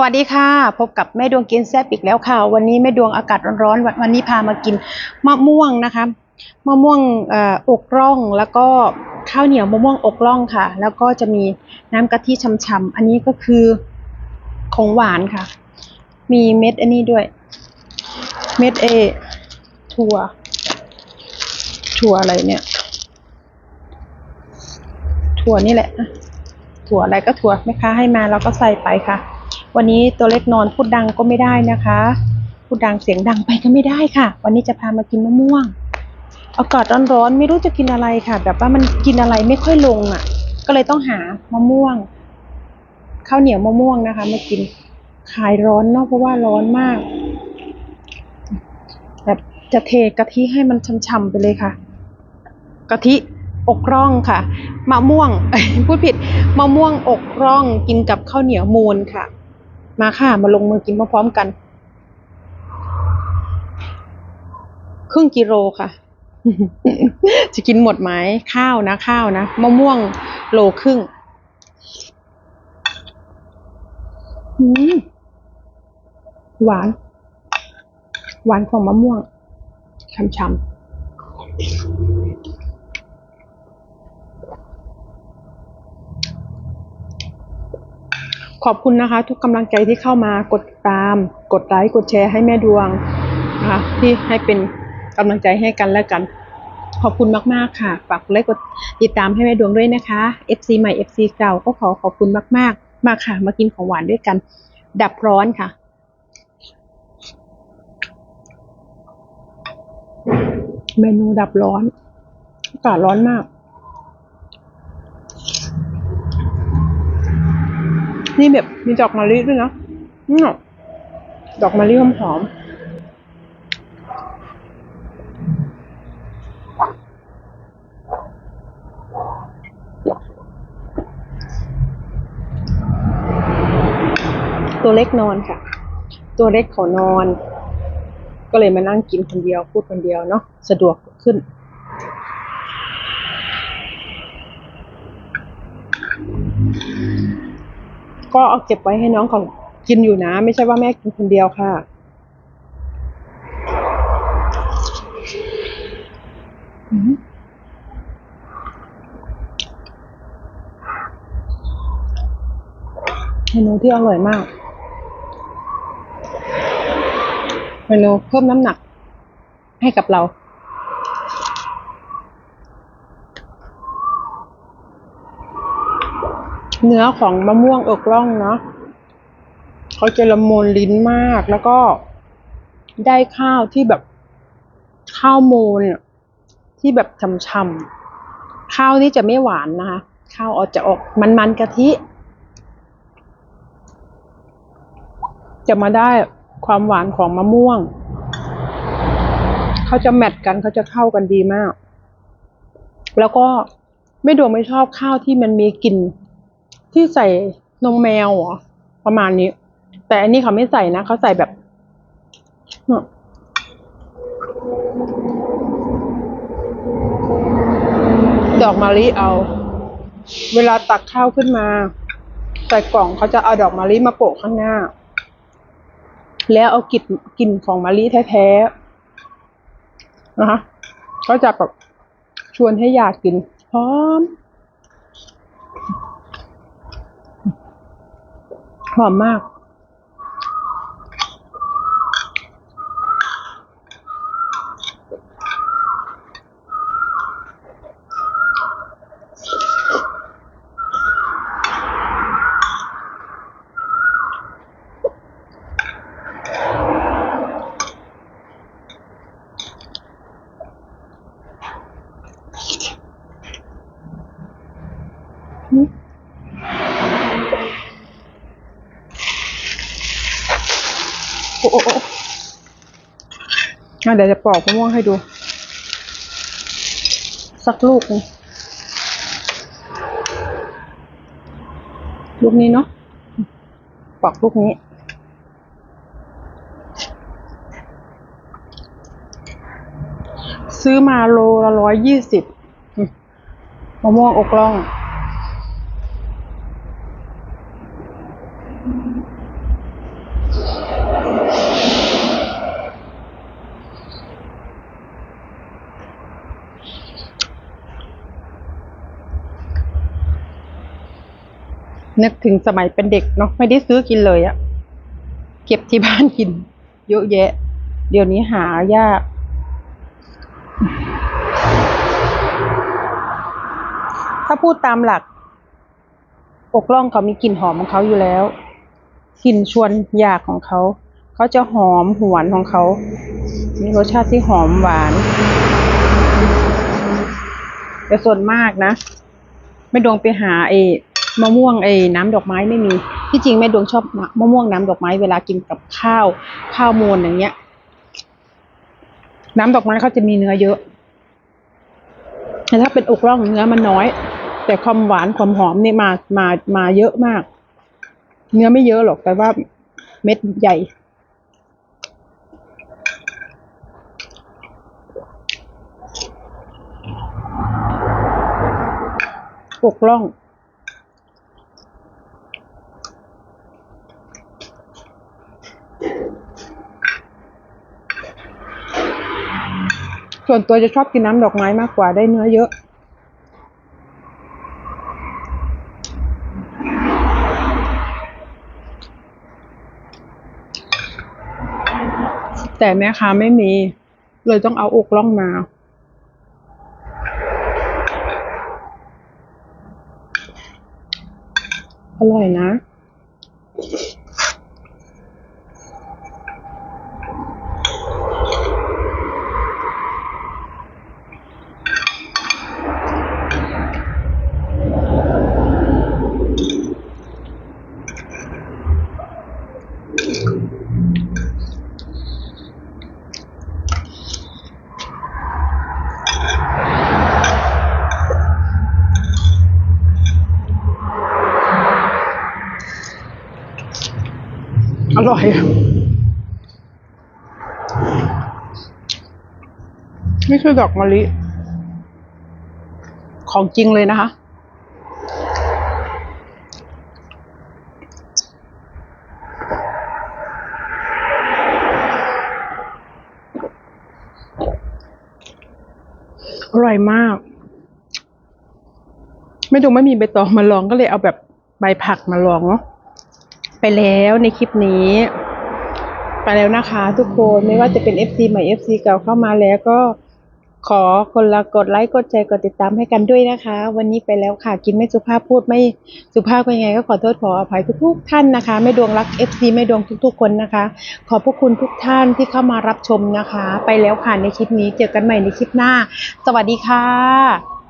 วัสดีค่ะ พบกับแม่ดวงกินแซ่บอีกแล้วค่ะ วันนี้แม่ดวงอากาศร้อนๆวันนี้พามากินมะม่วงนะคะมะม่วงอออกร่องแล้วก็ข้าวเหนียวมะม่วงอกร่องค่ะ แล้วก็จะมีน้ำกะทิช่ำๆอันนี้ก็คือของหวานค่ะ มีเม็ดอันนี้ด้วย เม็ดเอถั่ว ถั่วอะไรเนี่ย ถั่วนี่แหละถั่วอะไรก็ถั่วแม่ค้าให้มาเราก็ใส่ไปค่ะ วันนี้ตัวเล็กนอนพูดดังก็ไม่ได้นะคะ พูดดังเสียงดังไปก็ไม่ได้ค่ะ วันนี้จะพามากินมะม่วงอากาศร้อนๆไม่รู้จะกินอะไรค่ะ แบบว่ามันกินอะไรไม่ค่อยลงอะ ก็เลยต้องหามะม่วงข้าวเหนียวมะม่วงนะคะมากินคลายร้อนเนาะเพราะว่าร้อนมาก แบบจะเทกะทิให้มันช่ำๆไปเลยค่ะกะทิอกร่องค่ะมะม่วงพูดผิดมะม่วงอกร่องกินกับข้าวเหนียวมูนค่ะ มาค่ะ มาลงมือกินพร้อมๆกัน ครึ่งกิโลค่ะ จะกินหมดไหมข้าวนะข้าวนะมะม่วงโลครึ่งหวาน หวานของมะม่วงช่ำๆ ขอบคุณนะคะ ทุกกำลังใจที่เข้ามากดติดตาม กดไลค์กดแชร์ให้แม่ดวงนะคะที่ให้เป็นกำลังใจให้กันและกัน ขอบคุณมากๆค่ะฝากกดไลค์กดติดตามให้แม่ดวงด้วยนะคะ FC ใหม่ FC เก่าก็ขอขอบคุณมากๆ มาค่ะ มากินของหวานด้วยกัน ดับร้อนค่ะเมนูดับร้อนอากาศร้อนมาก นี่แบบมีดอกมะลิด้วยนะอืมดอกมะลิหอมๆตัวเล็กนอนค่ะ ตัวเล็กขอนอน ก็เลยมานั่งกินคนเดียวพูดคนเดียวเนาะสะดวกขึ้น ก็เอาเก็บไว้ให้น้องเขากินอยู่นะ ไม่ใช่ว่าแม่กินคนเดียวค่ะอืมเมนูที่อร่อยมาก เมนูเพิ่มน้ำหนักให้กับเรา เนื้อของมะม่วงเอกร่องเนาะเขาจะละมุนลิ้นมากแล้วก็ได้ข้าวที่แบบข้าวมูนอะที่แบบช่ำๆข้าวนี่จะไม่หวานนะคะ ข้าวออกจะออกมันๆกะทิ จะมาได้ความหวานของมะม่วง เขาจะแมทกันเขาจะเข้ากันดีมาก แล้วก็ไม่ดวงไม่ชอบข้าวที่มันมีกลิ่น ที่ใส่นมแมวเหรอประมาณนี้ แต่อันนี้เขาไม่ใส่นะเขาใส่แบบดอกมะลิเอา เวลาตักข้าวขึ้นมา ใส่กล่องเขาจะเอาดอกมะลิมาโปะข้างหน้า แล้วเอากลิ่นกลิ่นของมะลิแท้ๆนะคะก็จะแบบชวนให้อยากกินหอม หอมมาก เดี๋ยวจะปอกมะม่วงให้ดู สักลูกนึงลูกนี้เนาะปอกลูกนี้ซื้อมาโลละร้อยยี่สิบมะม่วงอกล่อง นึกถึงสมัยเป็นเด็กเนาะไม่ได้ซื้อกินเลยอะเก็บที่บ้านกิน เยอะแยะ เดี๋ยวนี้หายาก ถ้าพูดตามหลัก อกล่องเขามีกลิ่นหอมของเขาอยู่แล้วกลิ่นชวนอยากของเขา เขาจะหอมหวนของเขา มีรสชาติที่หอมหวาน แต่ส่วนมากนะ ไม่ดวงไปหาไอ มะม่วงไอ้น้ำดอกไม้ไม่มีที่จริงแม่ดวงชอบมะม่วงน้ำดอกไม้เวลากินกับข้าว ข้าวมูลอย่างเงี้ย น้ำดอกไม้เขาจะมีเนื้อเยอะแต่ถ้าเป็นอกร่องเนื้อมันน้อย แต่ความหวานความหอมเนี่ยมามามาเยอะมาก เนื้อไม่เยอะหรอกแต่ว่าเม็ดใหญ่อกล่อง ส่วนตัวจะชอบกินน้ำดอกไม้มากกว่าได้เนื้อเยอะ แต่แม่ค้าไม่มี เลยต้องเอาอกล่องมาอร่อยนะ ร่อย นี่คือดอกมะลิ ของจริงเลยนะคะ อร่อยมาก ไม่ดูไม่มีใบตองมาลองก็เลยเอาแบบใบผักมาลองเนาะ ไปแล้วในคลิปนี้ ไปแล้วนะคะทุกคนไม่ว่าจะเป็น FC ใหม่ FC เก่าเข้ามาแล้วก็ขอคนละกดไลค์กดแชร์กดติดตามให้กันด้วยนะคะ วันนี้ไปแล้วค่ะ กินไม่สุภาพพูดไม่สุภาพก็ยังไง ก็ขอโทษขออภัยทุกๆท่านนะคะไม่ดวงรัก FC ไม่ดวงทุก ๆ คนนะคะ ขอบพระคุณทุกท่านที่เข้ามารับชมนะคะ ไปแล้วค่ะในคลิปนี้เจอกันใหม่ในคลิปหน้า สวัสดีค่ะ